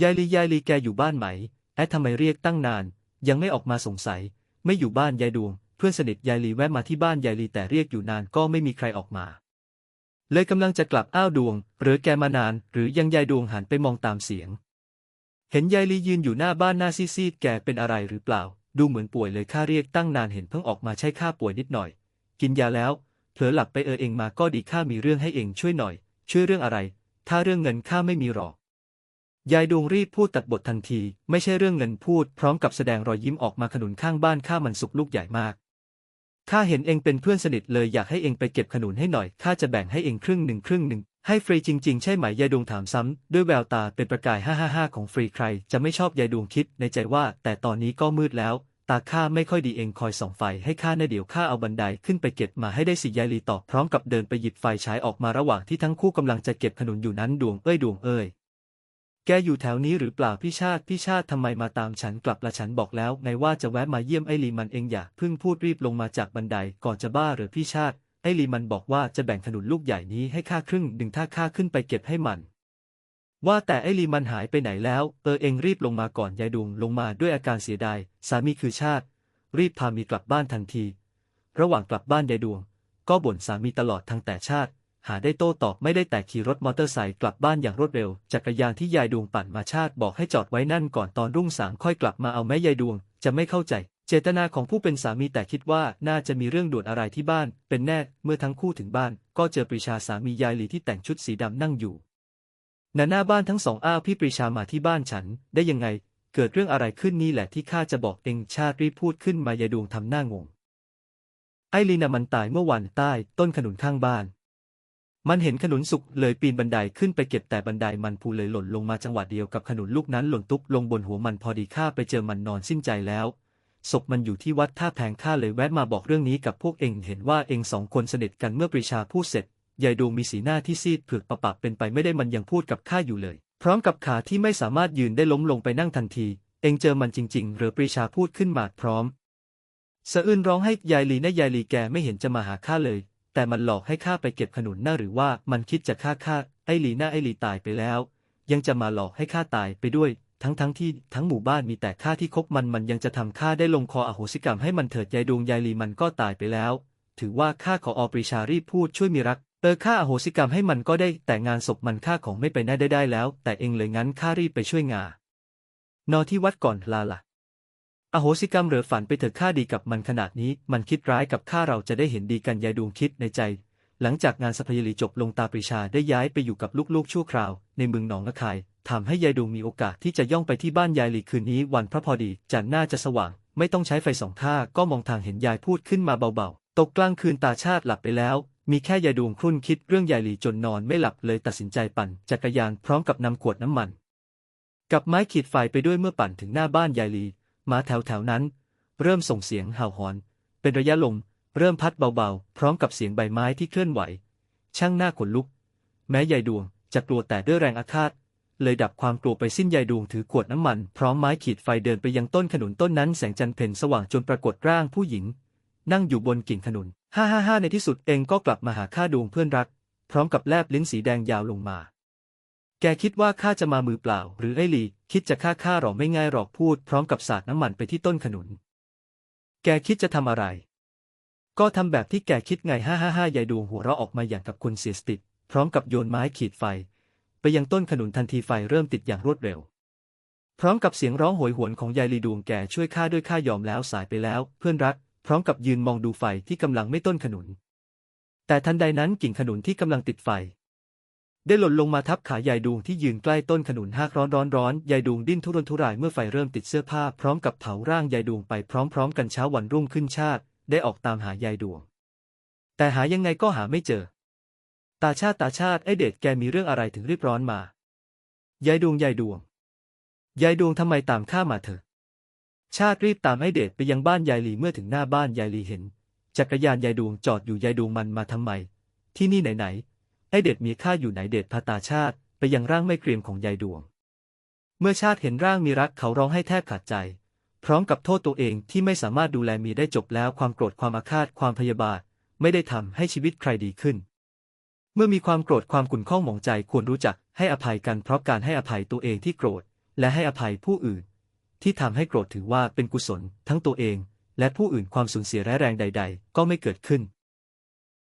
ยายลียายลีแกอยู่บ้านไหม แอดทำไมเรียกตั้งนาน ยังไม่ออกมาสงสัย ไม่อยู่บ้านยายดวง เพื่อนสนิทยายลีแวะมาที่บ้านยายลีแต่เรียกอยู่นานก็ไม่มีใครออกมา เลยกำลังจะกลับอ้าวดวง หรือแกมานาน หรือยังยายดวงหันไปมองตามเสียง เห็นยายลียืนอยู่หน้าบ้านหน้าซีดๆแกเป็นอะไรหรือเปล่า ดูเหมือนป่วยเลยข้าเรียกตั้งนานเห็นเพิ่งออกมาใช่ข้าป่วยนิดหน่อย กินยาแล้วเผลอหลับไปเออเองมาก็ดีข้ามีเรื่องให้เองช่วยหน่อย ช่วยเรื่องอะไร ถ้าเรื่องเงินข้าไม่มีหรอก ยายดวงรีบพูดตัดบททันที ไม่ใช่เรื่องเงินพูด พร้อมกับแสดงรอยยิ้มออกมาขนุนข้างบ้านข้ามันสุกลูกใหญ่มากข้าเห็นเองเป็นเพื่อนสนิทเลยอยากให้เองไปเก็บขนุนให้หน่อยข้าจะแบ่งให้เองครึ่งหนึ่งครึ่งหนึ่งให้ฟรีจริงๆ ใช่ไหมยายดวงถามซ้ำด้วยแววตาเป็นประกายฮ่าฮ่าฮ่าของฟรีใคร จะไม่ชอบยายดวงคิดในใจว่า แต่ตอนนี้ก็มืดแล้ว ตาข้าไม่ค่อยดีเองคอยส่องไฟให้ข้าในเดี๋ยวข้าเอาบันไดขึ้นไปเก็บมาให้ได้สิยายลีตอบพร้อมกับเดินไปหยิบไฟฉายออกมาระหว่างที่ทั้งคู่กำลังจะเก็บขนุนอยู่นั้นดวงเอ้ยดวงเอ้ย แกอยู่แถวนี้หรือเปล่าพี่ชาติพี่ชาติทำไมมาตามฉันกลับละฉันบอกแล้วไงว่าจะแวะมาเยี่ยมไอลีมันเองอย่าเพิ่งพูดรีบลงมาจากบันไดก่อนจะบ้าหรือพี่ชาติ ไอลีมันบอกว่าจะแบ่งขนุนลูกใหญ่นี้ให้ข้าครึ่งดึงถ้าข้าขึ้นไปเก็บให้มัน ว่าแต่ไอลีมันหายไปไหนแล้วเออเองรีบลงมาก่อนยายดวงลงมาด้วยอาการเสียดายสามีคือชาติ รีบพามีกลับบ้านทันที ระหว่างกลับบ้านยายดวง ก็บ่นสามีตลอดทั้งแต่ชาติ หาได้โต้ตอบไม่ได้แต่ขี่รถมอเตอร์ไซค์กลับบ้านอย่างรวดเร็ว จักรยานที่ยายดวงปั่นมาชาติบอกให้จอดไว้นั่นก่อนตอนรุ่งสางค่อยกลับมาเอาแม่ยายดวง จะไม่เข้าใจ เจตนาของผู้เป็นสามีแต่คิดว่าน่าจะมีเรื่องด่วนอะไรที่บ้าน เป็นแน่เมื่อทั้งคู่ถึงบ้าน ก็เจอปรีชาสามียายหลีที่แต่งชุดสีดำนั่งอยู่ณหน้าบ้านทั้งสองอ้าวพี่ปรีชามาที่บ้านฉัน ได้ยังไง เกิดเรื่องอะไรขึ้นนี่แหละที่ข้าจะบอกเองชาติรีพูดขึ้นมายายดวงทำหน้างงไอรีนามันตายเมื่อวันใต้ต้นขนุนข้างบ้าน มันเห็นขนุนสุกเลยปีนบันไดขึ้นไปเก็บแต่บันไดมันพูเลยหล่นลงมาจังหวะเดียวกับขนุนลูกนั้นหล่นตุ๊บลงบนหัวมันพอดีข้าไปเจอมันนอนสิ้นใจแล้วศพมันอยู่ที่วัดท่าแพงข้าเลยแวะมาบอกเรื่องนี้กับพวกเองเห็นว่าเองสองคนสนิทกันเมื่อปรีชาพูดเสร็จยายดวงมีสีหน้าที่ซีดเผือกประปับเป็นไปไม่ได้มันยังพูดกับข้าอยู่เลย พร้อมกับขาที่ไม่สามารถยืนได้ล้มลงไปนั่งทันที เองเจอมันจริง ๆ หรือปรีชาพูดขึ้นมาพร้อมสะอื้นร้องให้ยายลีนะยายลีแกไม่เห็นจะมาหาข้าเลย แต่มันหลอกให้ข้าไปเก็บขนุนน่าหรือว่ามันคิดจะฆ่าข้าไอ้ลีน่าไอ้ลีตายไปแล้ว ยังจะมาหลอกให้ข้าตายไปด้วย ทั้งทั้งที่ทั้งหมู่บ้านมีแต่ข้าที่คบมันมันยังจะทำข้าได้ลงคออโหสิกรรมให้มันเถิดยายดวงยายลีมันก็ตายไปแล้ว ถือว่าข้าขออปรีชารีพูดช่วยมีรักเออข้าอโหสิกรรมให้มันก็ได้แต่งานศพมันข้าของไม่ไปได้ได้ได้แล้ว แต่เองเลยงั้นข้ารีบไปช่วยงานอที่วัดก่อนลาละ อโหสิกรรมเหรือฝันไปเถิดข้าดีกับมันขนาดนี้ มันคิดร้ายกับข้าเราจะได้เห็นดีกันยายดวงคิดในใจ หลังจากงานสัพยลีจบลงตาปรีชาได้ย้ายไปอยู่กับลูกๆชั่วคราว ในเมืองหนองละคายทำให้ยายดวงมีโอกาสที่จะย่องไปที่บ้านยายหลีคืนนี้ วันพระพอดีจันทร์น่าจะสว่าง ไม่ต้องใช้ไฟสองท่าก็มองทางเห็นยายพูดขึ้นมาเบาๆ ตกกลางคืนตาชาติหลับไปแล้ว มีแค่ยายดวงครุ่นคิดเรื่องยายหลีจนนอนไม่หลับเลยตัดสินใจปั่นจักรยานพร้อมกับนำขวดน้ำมัน กับไม้ขีดไฟไปด้วยเมื่อปั่นถึงหน้าบ้านยายหลี หมาแถวๆนั้น เริ่มส่งเสียงเห่าหอน เป็นระยะลมเริ่มพัดเบาๆ พร้อมกับเสียงใบไม้ที่เคลื่อนไหว ช่างหน้าขนลุก แม้ยายดวงจะกลัวแต่ด้วยแรงอาฆาต เลยดับความกลัวไปสิ้นยายดวงถือขวดน้ำมัน พร้อมไม้ขีดไฟเดินไปยังต้นขนุนต้นนั้นแสงจันทร์เพ็ญสว่างจนปรากฏร่างผู้หญิง นั่งอยู่บนกิ่งขนุน ฮ่าฮ่าฮ่าในที่สุดเองก็กลับมาหาข้าดวงเพื่อนรัก พร้อมกับแลบลิ้นสีแดงยาวลงมา แกคิดว่าข้าจะมามือเปล่า หรือไอ้ลี คิดจะฆ่าข้าหรอไม่ง่ายหรอกพูดพร้อมกับสาดน้ำมันไปที่ต้นขนุน แกคิดจะทำอะไร ก็ทำแบบที่แกคิดไงฮ่าฮ่าฮ่ายายดวงหัวเราะออกมาอย่างกับคนเสียสติพร้อมกับโยนไม้ขีดไฟ ไปยังต้นขนุนทันทีไฟเริ่มติดอย่างรวดเร็ว พร้อมกับเสียงร้องโหยหวนของยายลีดวงแกช่วยข้าด้วยข้ายอมแล้วสายไปแล้ว เพื่อนรัก พร้อมกับยืนมองดูไฟที่กำลังไม่ต้นขนุน แต่ทันใดนั้นกิ่งขนุนที่กำลังติดไฟ ได้หล่นลงมาทับขายายดวงที่ยืนใกล้ต้นขนุนหากร้อนร้อนร้อนยายดวงดิ้นทุรนทุรายเมื่อไฟเริ่มติดเสื้อผ้าพร้อมกับเผาร่างยายดวงไปพร้อมๆ กันเช้าวันรุ่งขึ้นชาติ ได้ออกตามหายายดวง แต่หายังไงก็หาไม่เจอ ตาชาติตาชาติไอเดชแกมีเรื่องอะไรถึงรีบร้อนมายายดวงยายดวงยายดวงทำไมตามข้ามาเถอะ ชาติรีบตามไอเดชไปยังบ้านยายลีเมื่อถึงหน้าบ้านยายลีเห็น จักรยานยายดวงจอดอยู่ยายดวงมันมาทำไม ที่นี่ไหนๆ ไอเดชมีข้าอยู่ไหนเดชพาตาชาติ ไปยังร่างไม่เกรียมของยายดวง เมื่อชาติเห็นร่างมีรักเขาร้องให้แทบขาดใจ พร้อมกับโทษตัวเองที่ไม่สามารถดูแลมีได้จบแล้วความโกรธความอาฆาตความพยาบาท ไม่ได้ทำให้ชีวิตใครดีขึ้น เมื่อมีความโกรธความขุ่นข้องหมองใจควรรู้จักให้อภัยกันเพราะการให้อภัยตัวเองที่โกรธ และให้อภัยผู้อื่น ที่ทำให้โกรธถือว่าเป็นกุศล ทั้งตัวเอง และผู้อื่นความสูญเสียร้ายแรงใด ๆ ก็ไม่เกิดขึ้น